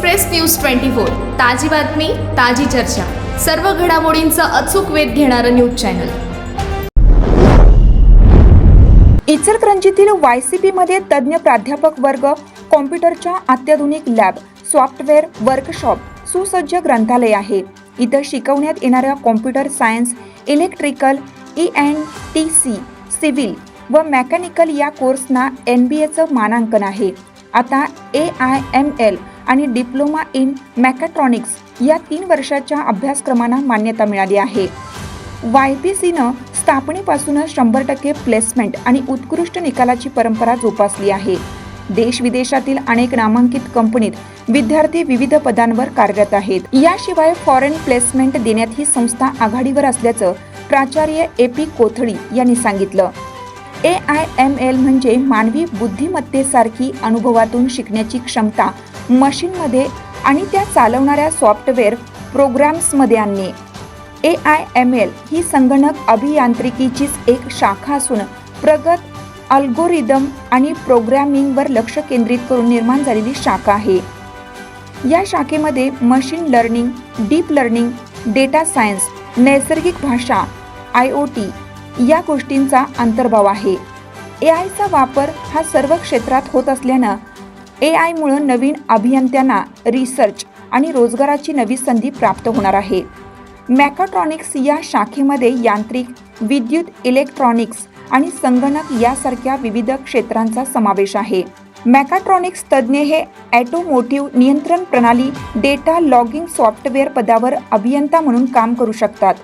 Express news twenty four. ताजी बातमी ताजी चर्चा. सर्व घडामोडींचा अचूक वेध घेणारं न्यूज चॅनल. इचलकरंजीतील वाय सी पीमध्ये तज्ज्ञ प्राध्यापक वर्ग कॉम्प्युटरच्या अत्याधुनिक लॅब सॉफ्टवेअर वर्कशॉप सुसज्ज ग्रंथालय आहे. इथं शिकवण्यात येणाऱ्या computer science electrical E N T C civil व मेकॅनिकल या कोर्सना एन बी एचं मानांकन आहे. आता ए आय एम एल आणि डिप्लोमा इन मॅकॅट्रॉनिक्स या तीन वर्षाच्या अभ्यासक्रमांना मान्यता मिळाली आहे. वाय पी सीनं स्थापनेपासूनच शंभर टक्के प्लेसमेंट आणि उत्कृष्ट निकालाची परंपरा जोपासली आहे. देश विदेशातील अनेक नामांकित कंपनीत विद्यार्थी विविध पदांवर कार्यरत आहेत. याशिवाय फॉरेन प्लेसमेंट देण्यात ही संस्था आघाडीवर असल्याचं प्राचार्य ए पी कोथळी यांनी सांगितलं. ए आय एम एल म्हणजे मानवी बुद्धिमत्तेसारखी अनुभवातून शिकण्याची क्षमता मशीनमध्ये आणि त्या चालवणाऱ्या सॉफ्टवेअर प्रोग्राम्समध्ये आणणे. ए आय एम एल ही संगणक अभियांत्रिकीचीच एक शाखा असून प्रगत अल्गोरिदम आणि प्रोग्रॅमिंगवर लक्ष केंद्रित करून निर्माण झालेली शाखा आहे. या शाखेमध्ये machine learning deep learning data science नैसर्गिक भाषा आय ओ टी या गोष्टींचा अंतर्भाव आहे. ए आयचा वापर हा सर्व क्षेत्रात होत असल्यानं ए आयमुळं नवीन अभियंत्यांना रिसर्च आणि रोजगाराची नवी संधी प्राप्त होणार आहे. मॅकाट्रॉनिक्स या शाखेमध्ये यांत्रिक विद्युत इलेक्ट्रॉनिक्स आणि संगणक यासारख्या विविध क्षेत्रांचा समावेश आहे. मॅकाट्रॉनिक्स तज्ज्ञ हे ॲटोमोटिव्ह नियंत्रण प्रणाली डेटा लॉगिंग सॉफ्टवेअर पदावर अभियंता म्हणून काम करू शकतात.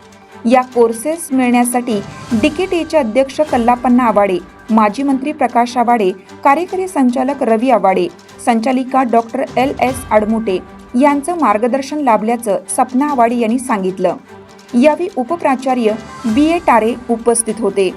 या कोर्सेस मिळण्यासाठी डीकेटीचे अध्यक्ष कल्लापन्ना आवाडे माजी मंत्री प्रकाश आवाडे कार्यकारी संचालक रवी आवाडे संचालिका डॉक्टर एल एस आडमुटे यांचं मार्गदर्शन लाभल्याचं सपना आवाडे यांनी सांगितलं. यावेळी उपप्राचार्य बी ए टारे उपस्थित होते.